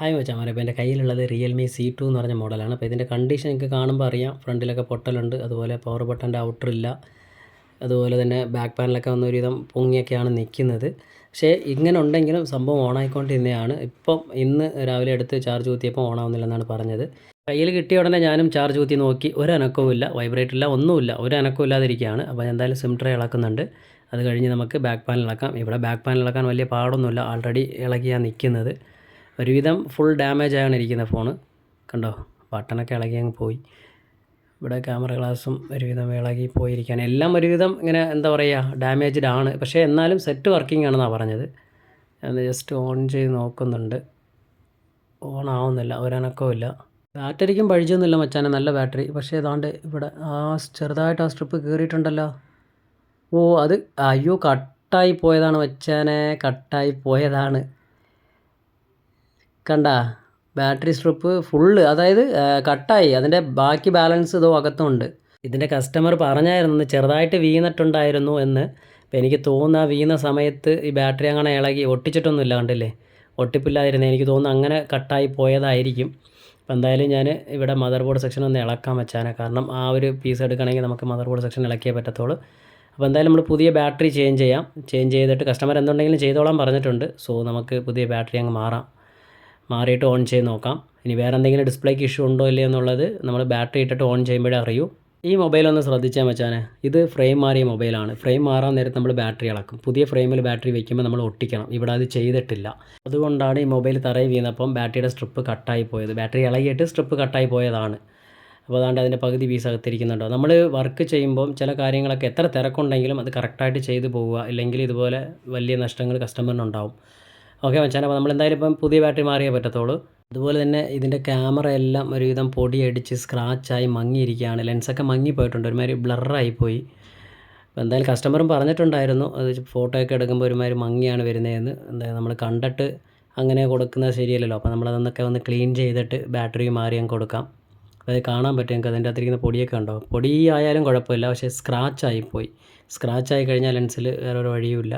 Hi മച്ചാമാരെ ഇപ്പോൾ എന്റെ കയ്യിലുള്ളത് റിയൽമി സി ടു എന്ന് പറഞ്ഞ മോഡലാണ്. അപ്പോൾ ഇതിന്റെ കണ്ടീഷൻ എനിക്ക് കാണുമ്പോൾ അറിയാം. ഫ്രണ്ടിലൊക്കെ പൊട്ടലുണ്ട്. അതുപോലെ പവർ ബട്ടന്റെ ഔട്ടർ ഇല്ല. അതുപോലെ തന്നെ ബാക്ക് പാനലൊക്കെ വന്ന ഒരുവിധം പൊങ്ങിയൊക്കെയാണ് നിൽക്കുന്നത് പക്ഷേ ഇങ്ങനെ ഉണ്ടെങ്കിലും സംഭവം ഓണായിക്കൊണ്ടിരുന്നതാണ് ഇപ്പം ഇന്ന് രാവിലെ എടുത്ത് ചാർജ് കുത്തിയപ്പോൾ ഓണാവുന്നില്ലെന്നാണ് പറഞ്ഞത്. കയ്യിൽ കിട്ടിയ ഉടനെ ഞാനും ചാർജ് കുത്തി നോക്കി. ഒരു അനക്കവുമില്ല വൈബ്രേറ്റ് ഇല്ല ഒന്നുമില്ല. ഒരു അനക്കവും ഇല്ലാതിരിക്കുകയാണ്. അപ്പോൾ എന്തായാലും സിം ട്രേ ഇളക്കുന്നുണ്ട്. അത് കഴിഞ്ഞ് നമുക്ക് ബാക്ക് പാനൽ ഇളക്കാം. ഇവിടെ ബാക്ക് പാനൽ ഇളക്കാൻ വലിയ പാടൊന്നുമില്ല. ആൾറെഡി ഇളകിയാണ് നിൽക്കുന്നത് ഒരുവിധം ഫുൾ ഡാമേജ് ആണ് ഫോൺ ഫോണ് കണ്ടോ? ബട്ടണൊക്കെ ഇളകി അങ്ങ് പോയി. ഇവിടെ ക്യാമറ ഗ്ലാസും ഒരുവിധം ഇളകി പോയിരിക്കുകയാണ്. എല്ലാം ഒരുവിധം ഇങ്ങനെ എന്താ പറയുക ഡാമേജ്ഡ് ആണ്. പക്ഷേ എന്നാലും സെറ്റ് വർക്കിംഗ് ആണെന്നാണ് പറഞ്ഞത്. ഞാൻ ജസ്റ്റ് ഓൺ ചെയ്ത് നോക്കുന്നുണ്ട്. ഓൺ ആവുന്നില്ല ഒരനക്കവും ഇല്ല ബാറ്ററിക്കും പഴിച്ചൊന്നുമില്ല മച്ചാനെ നല്ല ബാറ്ററി പക്ഷേ ഏതാണ്ട് ഇവിടെ ആ ചെറുതായിട്ട് ആ സ്ട്രിപ്പ് കീറിയിട്ടുണ്ടല്ലോ. ഓ അത് അയ്യോ കട്ടായി പോയതാണ് മച്ചാനെ കട്ടായി പോയതാണ്. കണ്ട? ബാറ്ററി സ്ട്രിപ്പ് ഫുള്ള് അതായത് കട്ടായി. അതിന്റെ ബാക്കി ബാലൻസ് ഇതോ അകത്തുമുണ്ട്. ഇതിന്റെ കസ്റ്റമർ പറഞ്ഞായിരുന്നു ചെറുതായിട്ട് വീണിട്ടുണ്ടായിരുന്നു എന്ന്. അപ്പോൾ എനിക്ക് തോന്നുന്ന വീണ സമയത്ത് ഈ ബാറ്ററി അങ്ങനെ ഇളകി ഒട്ടിച്ചിട്ടൊന്നുമില്ല കണ്ടില്ലേ? ഒട്ടിപ്പില്ലായിരുന്നു എനിക്ക് തോന്നുന്നു അങ്ങനെ കട്ടായി പോയതായിരിക്കും. അപ്പോൾ എന്തായാലും ഞാൻ ഇവിടെ മദർ ബോർഡ് സെക്ഷൻ ഒന്ന് ഇളക്കാൻ വെച്ചാണ് കാരണം ആ ഒരു പീസ് എടുക്കണമെങ്കിൽ നമുക്ക് മദർ ബോർഡ് സെക്ഷൻ ഇളക്കിയേ പറ്റത്തുള്ളൂ. അപ്പോൾ എന്തായാലും നമ്മൾ പുതിയ ബാറ്ററി ചേഞ്ച് ചെയ്യാം. ചേഞ്ച് ചെയ്തിട്ട് കസ്റ്റമർ എന്തുണ്ടെങ്കിലും ചെയ്തോളാൻ പറഞ്ഞിട്ടുണ്ട്. സോ നമുക്ക് പുതിയ ബാറ്ററി അങ്ങ് മാറാം. മാറിയിട്ട് ഓൺ ചെയ്ത് നോക്കാം. ഇനി വേറെ എന്തെങ്കിലും ഡിസ്പ്ലേക്ക് ഇഷ്യൂ ഉണ്ടോ ഇല്ലയോ എന്നുള്ളത് നമ്മൾ ബാറ്ററി ഇട്ടിട്ട് ഓൺ ചെയ്യുമ്പോഴേ അറിയൂ. ഈ മൊബൈൽ ഒന്ന് ശ്രദ്ധിച്ചാൽ വെച്ചാൽ ഇത് ഫ്രെയിം മാറിയ മൊബൈലാണ്. ഫ്രെയിം മാറാൻ നേരത്ത് നമ്മൾ ബാറ്ററി ഇളക്കും പുതിയ ഫ്രെയിമിൽ ബാറ്ററി വയ്ക്കുമ്പോൾ നമ്മൾ ഒട്ടിക്കണം. ഇവിടെ അത് ചെയ്തിട്ടില്ല. അതുകൊണ്ടാണ് ഈ മൊബൈൽ തറയിൽ വീണപ്പം ബാറ്ററിയുടെ സ്ട്രിപ്പ് കട്ടായി പോയത്. ബാറ്ററി ഇളകിയിട്ട് സ്ട്രിപ്പ് കട്ടായി പോയതാണ്. അപ്പോൾ അതാണ്ട് അതിന്റെ പകുതി പീസ് അകത്തിരിക്കുന്നുണ്ടോ. നമ്മൾ വർക്ക് ചെയ്യുമ്പം ചില കാര്യങ്ങളൊക്കെ എത്ര തിരക്കുണ്ടെങ്കിലും അത് കറക്റ്റായിട്ട് ചെയ്തു പോവുക. ഇല്ലെങ്കിൽ ഇതുപോലെ വലിയ നഷ്ടങ്ങൾ കസ്റ്റമറിനുണ്ടാവും ഓക്കെ മച്ചാൻ അപ്പോൾ നമ്മൾ എന്തായാലും ഇപ്പം പുതിയ ബാറ്ററി മാറിയേ പറ്റത്തുള്ളൂ. അതുപോലെ തന്നെ ഇതിന്റെ ക്യാമറ എല്ലാം ഒരുവിധം പൊടിയടിച്ച് സ്ക്രാച്ചായി മങ്ങിയിരിക്കുകയാണ്. ലെൻസൊക്കെ മങ്ങിപ്പോയിട്ടുണ്ട് ഒരുമാതിരി ബ്ലറായി പോയി അപ്പോൾ എന്തായാലും കസ്റ്റമറും പറഞ്ഞിട്ടുണ്ടായിരുന്നു അത് ഫോട്ടോ ഒക്കെ എടുക്കുമ്പോൾ ഒരുമാതിരി മങ്ങിയാണ് വരുന്നതെന്ന്. എന്തായാലും നമ്മൾ കണ്ടിട്ട് അങ്ങനെ കൊടുക്കുന്നത് ശരിയല്ലല്ലോ. അപ്പോൾ നമ്മളതൊന്നൊക്കെ ഒന്ന് ക്ലീൻ ചെയ്തിട്ട് ബാറ്ററി മാറി അങ്ങ് കൊടുക്കാം. അത് കാണാൻ പറ്റും നിങ്ങൾക്ക് അതിന്റെ അകത്തിരിക്കുന്ന പൊടിയൊക്കെ ഉണ്ടോ? പൊടി ആയാലും കുഴപ്പമില്ല പക്ഷേ സ്ക്രാച്ചായി പോയി സ്ക്രാച്ചായി കഴിഞ്ഞാൽ ലെൻസിൽ വേറെ ഒരു വഴിയുമില്ല.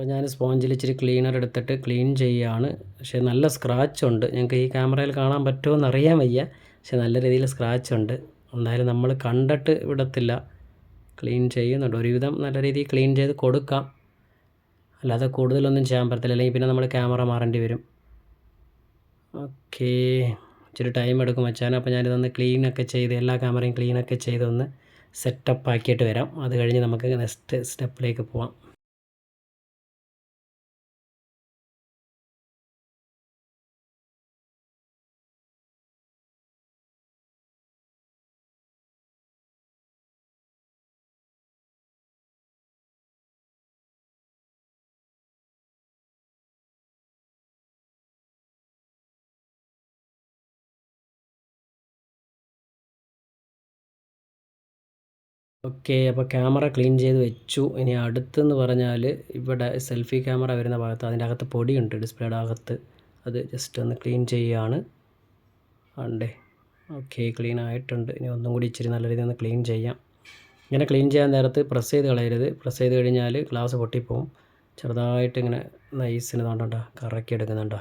അപ്പോൾ ഞാൻ സ്പോഞ്ചിൽ ഇച്ചിരി ക്ലീനർ എടുത്തിട്ട് ക്ലീൻ ചെയ്യുകയാണ് പക്ഷേ നല്ല സ്ക്രാച്ച് ഉണ്ട്. ഞങ്ങൾക്ക് ഈ ക്യാമറയിൽ കാണാൻ പറ്റുമോ എന്നറിയാൻ വയ്യ. പക്ഷേ നല്ല രീതിയിൽ സ്ക്രാച്ച് ഉണ്ട്. എന്തായാലും നമ്മൾ കണ്ടിട്ട് വിടത്തില്ല. ക്ലീൻ ചെയ്യുന്നുണ്ട്. ഒരുവിധം നല്ല രീതിയിൽ ക്ലീൻ ചെയ്ത് കൊടുക്കാം. അല്ലാതെ കൂടുതലൊന്നും ചെയ്യാൻ പറ്റത്തില്ല. അല്ലെങ്കിൽ പിന്നെ നമ്മൾ ക്യാമറ മാറേണ്ടി വരും. ഓക്കേ ഇച്ചിരി ടൈം എടുക്കും വെച്ചാൽ അപ്പോൾ ഞാനിതൊന്ന് ക്ലീനൊക്കെ ചെയ്ത് എല്ലാ ക്യാമറയും ക്ലീനൊക്കെ ചെയ്തൊന്ന് സെറ്റപ്പ് ആക്കിയിട്ട് വരാം. അത് കഴിഞ്ഞ് നമുക്ക് നെക്സ്റ്റ് സ്റ്റെപ്പിലേക്ക് പോവാം. ഓക്കെ അപ്പോൾ ക്യാമറ ക്ലീൻ ചെയ്ത് വെച്ചു. ഇനി അടുത്തെന്ന് പറഞ്ഞാൽ ഇവിടെ സെൽഫി ക്യാമറ വരുന്ന ഭാഗത്ത് അതിന്റെ അകത്ത് പൊടിയുണ്ട് ഡിസ്പ്ലേയുടെ അകത്ത്. അത് ജസ്റ്റ് ഒന്ന് ക്ലീൻ ചെയ്യുകയാണ് ആണ്ടേ. ഓക്കെ ക്ലീൻ ആയിട്ടുണ്ട്. ഇനി ഒന്നും കൂടി ഇച്ചിരി നല്ല രീതിയിൽ ഒന്ന് ക്ലീൻ ചെയ്യാം. ഇങ്ങനെ ക്ലീൻ ചെയ്യാൻ നേരത്ത് പ്രസ് ചെയ്ത് കളയരുത്. പ്രസ് ചെയ്ത് കഴിഞ്ഞാൽ ഗ്ലാസ് പൊട്ടിപ്പോവും. ചെറുതായിട്ട് ഇങ്ങനെ നൈസിന് താണ്ടണ്ട കറക്കി എടുക്കുന്നുണ്ടോ.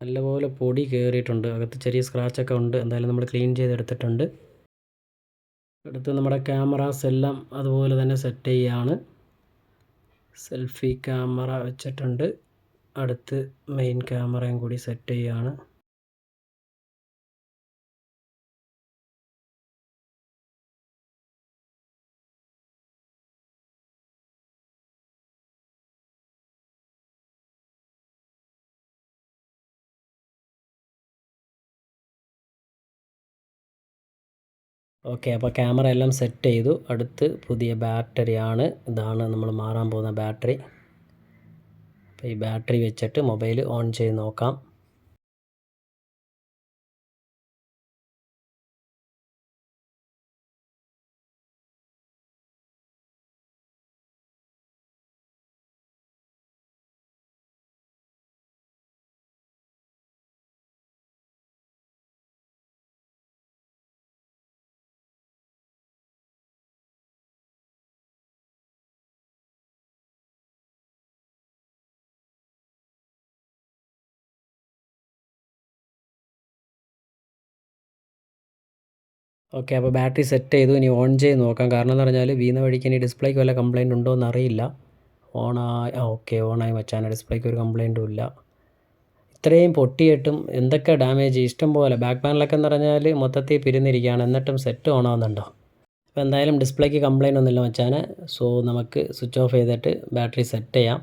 നല്ലപോലെ പൊടി കയറിയിട്ടുണ്ട് അകത്ത് ചെറിയ സ്ക്രാച്ചൊക്കെ ഉണ്ട്. എന്തായാലും നമ്മൾ ക്ലീൻ ചെയ്തെടുത്തിട്ടുണ്ട് അടുത്ത് നമ്മുടെ ക്യാമറാസ് എല്ലാം അതുപോലെ തന്നെ സെറ്റ് ചെയ്യുകയാണ് സെൽഫി ക്യാമറ വെച്ചിട്ടുണ്ട്. അടുത്ത് മെയിൻ ക്യാമറയും കൂടി സെറ്റ് ചെയ്യുകയാണ് ഓക്കെ അപ്പോൾ ക്യാമറ എല്ലാം സെറ്റ് ചെയ്തു. അടുത്ത് പുതിയ ബാറ്ററിയാണ് ഇതാണ് നമ്മൾ മാറാൻ പോകുന്ന ബാറ്ററി. അപ്പോൾ ഈ ബാറ്ററി വെച്ചിട്ട് മൊബൈൽ ഓൺ ചെയ്ത് നോക്കാം. ഓക്കെ അപ്പോൾ ബാറ്ററി സെറ്റ് ചെയ്തു. ഇനി ഓൺ ചെയ്ത് നോക്കാം. കാരണം എന്ന് പറഞ്ഞാൽ വീണ വഴിക്ക് ഇനി ഡിസ്പ്ലേക്ക് വല്ല കംപ്ലൈന്റ് ഉണ്ടോ എന്ന് അറിയില്ല. ഓണായി ആ ഓക്കെ ഓണായി മച്ചാൻ. ഡിസ്പ്ലേക്ക് ഒരു കംപ്ലൈന്റും ഇല്ല. ഇത്രയും പൊട്ടിയിട്ടും എന്തൊക്കെ ഡാമേജ് ഇഷ്ടം പോലെ. ബാക്ക് പാനലൊക്കെ എന്ന് പറഞ്ഞാൽ മൊത്തത്തിൽ പിരിന്നിരിക്കുകയാണ് എന്നിട്ടും സെറ്റ് ഓൺ ആവുന്നുണ്ടോ? അപ്പോൾ എന്തായാലും ഡിസ്പ്ലേക്ക് കംപ്ലൈന്റ് ഒന്നുമില്ല വെച്ചാൽ സോ നമുക്ക് സ്വിച്ച് ഓഫ് ചെയ്തിട്ട് ബാറ്ററി സെറ്റ് ചെയ്യാം.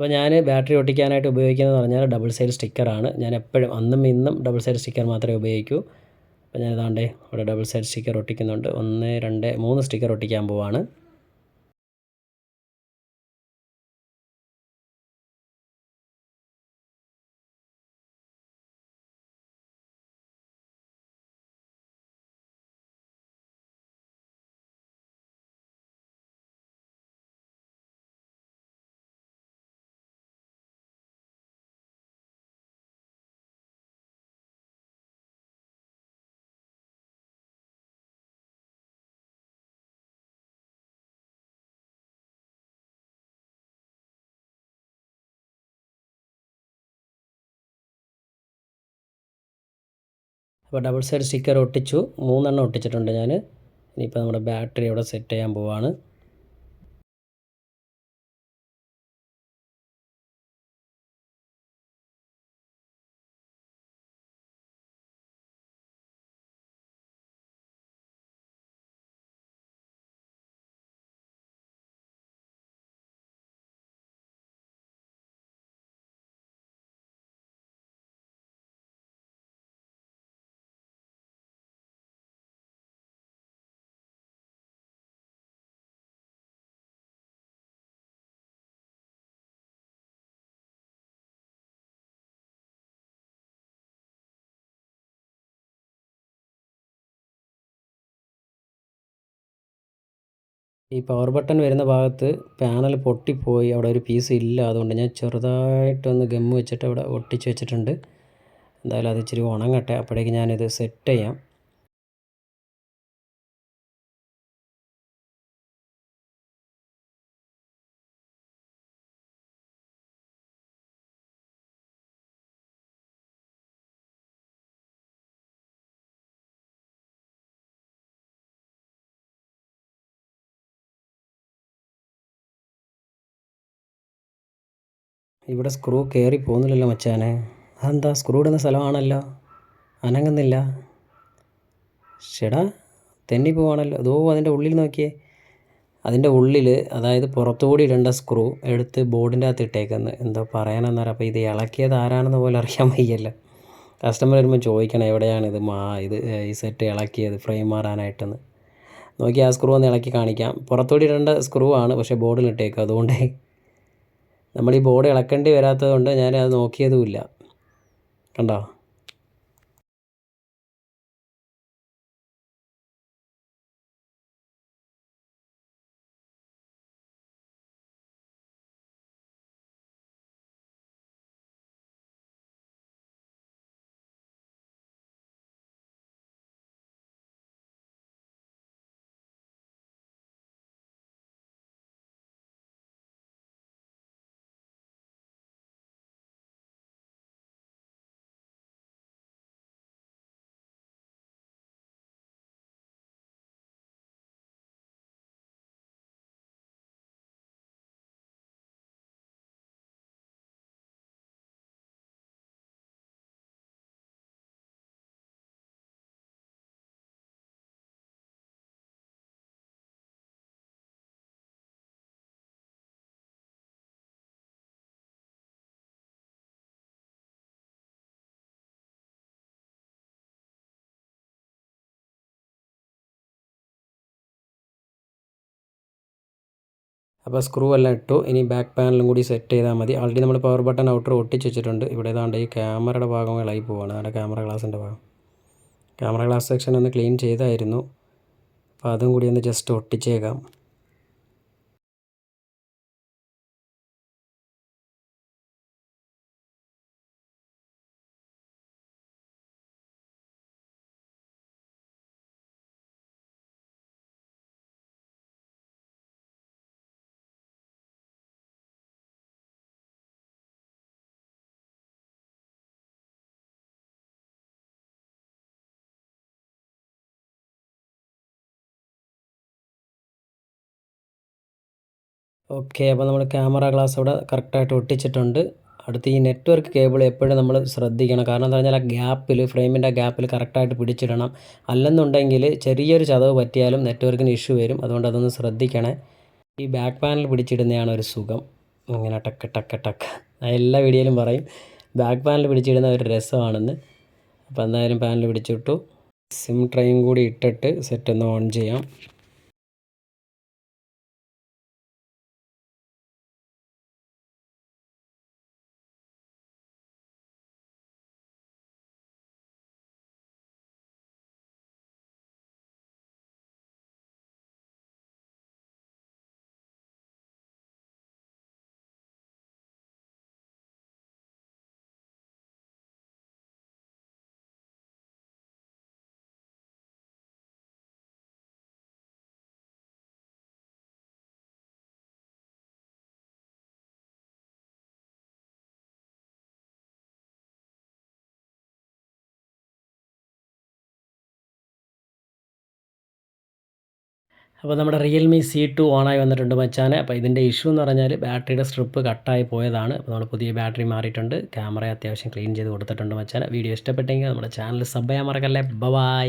അപ്പോൾ ഞാൻ ബാറ്ററി ഒട്ടിക്കാനായിട്ട് ഉപയോഗിക്കുന്നത് പറഞ്ഞാൽ ഡബിൾ സൈഡ് സ്റ്റിക്കറാണ്. ഞാൻ എപ്പോഴും അന്നും ഇന്നും ഡബിൾ സൈഡ് സ്റ്റിക്കർ മാത്രമേ ഉപയോഗിക്കൂ. അപ്പോൾ ഞാൻ ഇതാണ്ടേ ഇവിടെ ഡബിൾ സൈഡ് സ്റ്റിക്കർ ഒട്ടിക്കുന്നുണ്ട്. ഒന്ന് രണ്ട് മൂന്ന് സ്റ്റിക്കർ ഒട്ടിക്കാൻ പോവാണ്. അപ്പോൾ ഡബിൾ സൈഡ് സ്റ്റിക്കർ ഒട്ടിച്ചു. മൂന്നെണ്ണം ഒട്ടിച്ചിട്ടുണ്ട് ഞാൻ ഇനിയിപ്പോൾ നമ്മുടെ ബാറ്ററി അവിടെ സെറ്റ് ചെയ്യാൻ പോവാണ്. ഈ പവർ ബട്ടൺ വരുന്ന ഭാഗത്ത് പാനൽ പൊട്ടിപ്പോയി. അവിടെ ഒരു പീസ് ഇല്ല. അതുകൊണ്ട് ഞാൻ ചെറുതായിട്ടൊന്ന് ഗമ്മ് വെച്ചിട്ട് അവിടെ ഒട്ടിച്ച് വെച്ചിട്ടുണ്ട്. എന്തായാലും അത് ഇച്ചിരി ഉണങ്ങട്ടെ. അപ്പോഴേക്കും ഞാനിത് സെറ്റ് ചെയ്യാം. ഇവിടെ സ്ക്രൂ കയറി പോകുന്നില്ലല്ലോ മച്ചാനെ. അതെന്താ സ്ക്രൂ ഇടുന്ന സ്ഥലമാണല്ലോ? അനങ്ങുന്നില്ല. ഷെടാ തെന്നി പോവാണല്ലോ. അതോ അതിന്റെ ഉള്ളിൽ നോക്കിയേ. അതിന്റെ ഉള്ളിൽ അതായത് പുറത്തുകൂടി ഇടേണ്ട സ്ക്രൂ എടുത്ത് ബോർഡിന്റെ അകത്ത് ഇട്ടേക്കുന്നത് എന്തോ പറയാനെന്നറിയാം. അപ്പോൾ ഇത് ഇളക്കിയത് ആരാണെന്ന് പോലെ അറിയാൻ വയ്യല്ലോ. കസ്റ്റമർ വരുമ്പോൾ ചോദിക്കണം എവിടെയാണ് ഇത് മാ ഇത് ഈ സെറ്റ് ഇളക്കിയത് ഫ്രെയിം മാറാനായിട്ടെന്ന്. നോക്കി ആ സ്ക്രൂ ഒന്ന് ഇളക്കി കാണിക്കാം. പുറത്തോടി ഇടേണ്ട സ്ക്രൂ ആണ് പക്ഷേ ബോർഡിൽ ഇട്ടേക്കുക അതുകൊണ്ട് നമ്മൾ ഈ ബോർഡ് ഇളക്കേണ്ടി വരാത്തത് കൊണ്ട് ഞാൻ അത് നോക്കിയതുമില്ല. കണ്ടോ? അപ്പോൾ സ്ക്രൂ എല്ലാം ഇട്ടു. ഇനി ബാക്ക് പാനലും കൂടി സെറ്റ് ചെയ്താൽ മതി. ആൾറെഡി നമ്മൾ പവർ ബട്ടൺ ഔട്ടർ ഒട്ടിച്ച് വെച്ചിട്ടുണ്ട്. ഇവിടെ ഏതാണ്ട് ഈ ക്യാമറയുടെ ഭാഗം ഇളകി പോവാണ്. അതാണ് ക്യാമറ ഗ്ലാസിന്റെ ഭാഗം. ക്യാമറ ഗ്ലാസ് സെക്ഷൻ ഒന്ന് ക്ലീൻ ചെയ്തായിരുന്നു. അപ്പോൾ അതും കൂടി ഒന്ന് ജസ്റ്റ് ഒട്ടിച്ചേക്കാം. ഓക്കെ അപ്പോൾ നമ്മൾ ക്യാമറ ഗ്ലാസ് അവിടെ കറക്റ്റായിട്ട് ഒട്ടിച്ചിട്ടുണ്ട്. അടുത്ത് ഈ നെറ്റ്വർക്ക് കേബിൾ എപ്പോഴും നമ്മൾ ശ്രദ്ധിക്കണം. കാരണം എന്താ പറഞ്ഞാൽ ആ ഗ്യാപ്പിൽ ഫ്രെയിമിന്റെ ആ ഗ്യാപ്പിൽ കറക്റ്റായിട്ട് പിടിച്ചിടണം. അല്ലെന്നുണ്ടെങ്കിൽ ചെറിയൊരു ചതവ് പറ്റിയാലും നെറ്റ്വർക്കിന് ഇഷ്യൂ വരും. അതുകൊണ്ട് അതൊന്ന് ശ്രദ്ധിക്കണേ. ഈ ബാക്ക് പാനൽ പിടിച്ചിടുന്നതാണ് ഒരു സുഖം. ഇങ്ങനെ ടക്ക് ടക്ക് ടക്ക്. എല്ലാ വീഡിയോയിലും പറയും ബാക്ക് പാനൽ പിടിച്ചിടുന്ന ഒരു രസമാണെന്ന്. അപ്പോൾ എന്തായാലും പാനൽ പിടിച്ചിട്ടു. സിം ട്രെയിൻ കൂടി ഇട്ടിട്ട് സെറ്റ് ഒന്ന് ഓൺ ചെയ്യാം. അപ്പോൾ നമ്മുടെ റിയൽമി സി ടു ഓണായി വന്നിട്ടുണ്ട് മച്ചാനെ. അപ്പോൾ ഇതിന്റെ ഇഷ്യൂ എന്ന് പറഞ്ഞാൽ ബാറ്ററിയുടെ സ്ട്രിപ്പ് കട്ടായി പോയതാണ്. അപ്പോൾ നമ്മൾ പുതിയ ബാറ്ററി മാറിയിട്ടുണ്ട്. ക്യാമറ അത്യാവശ്യം ക്ലീൻ ചെയ്ത് കൊടുത്തിട്ടുണ്ട് മച്ചാനെ. വീഡിയോ ഇഷ്ടപ്പെട്ടെങ്കിൽ നമ്മുടെ ചാനൽ സബ് ചെയ്യാൻ മറക്കല്ലേ. ബൈ